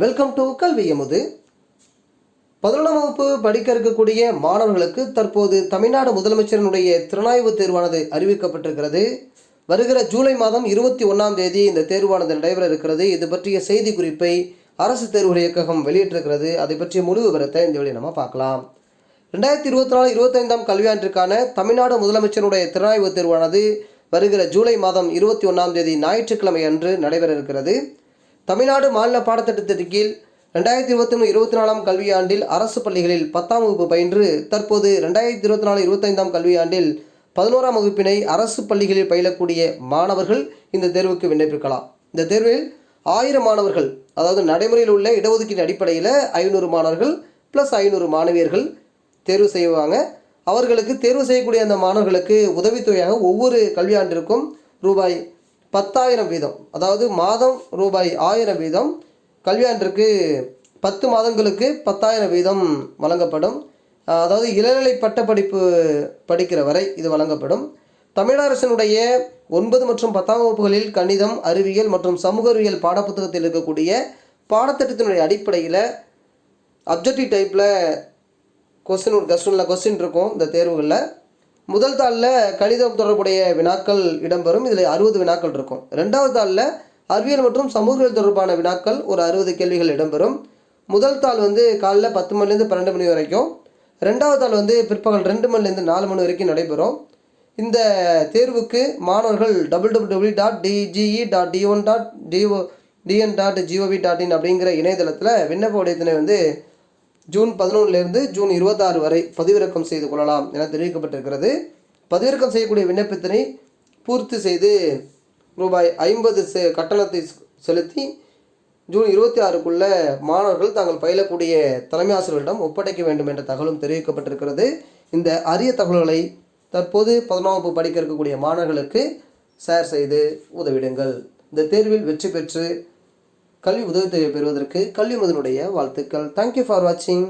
Welcome to கல்வி எமுது. பதினொன்றாம் வகுப்பு படிக்க இருக்கக்கூடிய மாணவர்களுக்கு தற்போது தமிழ்நாடு முதலமைச்சரினுடைய திறனாய்வு தேர்வானது அறிவிக்கப்பட்டிருக்கிறது. வருகிற ஜூலை மாதம் இருபத்தி ஒன்றாம் தேதி இந்த தேர்வானது நடைபெற இருக்கிறது. இது பற்றிய செய்தி குறிப்பை அரசு தேர்வுகள் இயக்ககம் வெளியிட்டிருக்கிறது. அதை பற்றிய முழு விவரத்தை இந்த வழியை நம்ம பார்க்கலாம். ரெண்டாயிரத்தி இருபத்தி நாலு இருபத்தைந்தாம் கல்வியாண்டிற்கான தமிழ்நாடு முதலமைச்சருடைய திறனாய்வு தேர்வானது வருகிற ஜூலை மாதம் இருபத்தி ஒன்றாம் தேதி ஞாயிற்றுக்கிழமை அன்று நடைபெற இருக்கிறது. தமிழ்நாடு மாநில பாடத்திட்டத்தின் கீழ் ரெண்டாயிரத்தி இருபத்தி மூணு இருபத்தி நாலாம் கல்வியாண்டில் அரசு பள்ளிகளில் பத்தாம் வகுப்பு பயின்று தற்போது ரெண்டாயிரத்தி இருபத்தி நாலு இருபத்தைந்தாம் கல்வியாண்டில் பதினோராம் வகுப்பினை அரசு பள்ளிகளில் பயிலக்கூடிய மாணவர்கள் இந்த தேர்வுக்கு விண்ணப்பிக்கலாம். இந்த தேர்வில் ஆயிரம் மாணவர்கள் அதாவது நடைமுறையில் உள்ள இடஒதுக்கீடு அடிப்படையில் ஐநூறு மாணவர்கள் ப்ளஸ் ஐநூறு மாணவியர்கள் தேர்வு செய்வாங்க. அவர்களுக்கு தேர்வு செய்யக்கூடிய அந்த மாணவர்களுக்கு உதவித்தொகையாக ஒவ்வொரு கல்வியாண்டிற்கும் ரூபாய் பத்தாயிரம் வீதம். அதாவது மாதம் ரூபாய் ஆயிரம் வீதம். கல்வியாண்டிற்கு பத்து மாதங்களுக்கு பத்தாயிரம் வீதம் வழங்கப்படும். அதாவது இளநிலை பட்டப்படிப்பு படிக்கிற வரை இது வழங்கப்படும். தமிழக அரசினுடைய ஒன்பது மற்றும் பத்தாம் வகுப்புகளில் கணிதம் அறிவியல் மற்றும் சமூக அறிவியல் பாடப்புத்தகத்தில் இருக்கக்கூடிய பாடத்திட்டத்தினுடைய அடிப்படையில் அப்ஜெக்டிவ் டைப்பில் கொஸ்டின் கஸ்டினில் கொஸ்டின் இருக்கும் இந்த தேர்வுகளில். முதல் தாளில் கணிதம் தொடர்புடைய வினாக்கள் இடம்பெறும். இதில் அறுபது வினாக்கள் இருக்கும். ரெண்டாவது தாளில் அறிவியல் மற்றும் சமூகவியல் தொடர்பான வினாக்கள் ஒரு அறுபது கேள்விகள் இடம்பெறும். முதல் தாள் வந்து காலைல பத்து மணிலேருந்து பன்னெண்டு மணி வரைக்கும். ரெண்டாவது தாள் வந்து பிற்பகல் ரெண்டு மணிலேருந்து நாலு மணி வரைக்கும் நடைபெறும். இந்த தேர்வுக்கு மாணவர்கள் double double W dot DGE dot T one dot DO TN dot GOV dot in அப்படிங்கிற இணையதளத்தில் விண்ணப்ப உடையத்தினை வந்து ஜூன் பதினொன்றுலேருந்து ஜூன் இருபத்தாறு வரை பதிவிறக்கம் செய்து கொள்ளலாம் என தெரிவிக்கப்பட்டிருக்கிறது. பதிவிறக்கம் செய்யக்கூடிய விண்ணப்பத்தினை பூர்த்தி செய்து ரூபாய் ஐம்பது செ கட்டணத்தை செலுத்தி ஜூன் இருபத்தி ஆறுக்குள்ள மாணவர்கள் தாங்கள் பயிலக்கூடிய தலைமை ஆசிரியர்களிடம் ஒப்படைக்க வேண்டும் என்ற தகவலும் தெரிவிக்கப்பட்டிருக்கிறது. இந்த அரிய தகவல்களை தற்போது பதினொன்றாம் வகுப்பு படிக்க இருக்கக்கூடிய மாணவர்களுக்கு ஷேர் செய்து உதவிடுங்கள். இந்த தேர்வில் வெற்றி பெற்று கல்வி உதவித்தொகை பெறுவதற்கு கல்வி மதனுடைய வாழ்த்துக்கள். தேங்க்யூ ஃபார் வாட்சிங்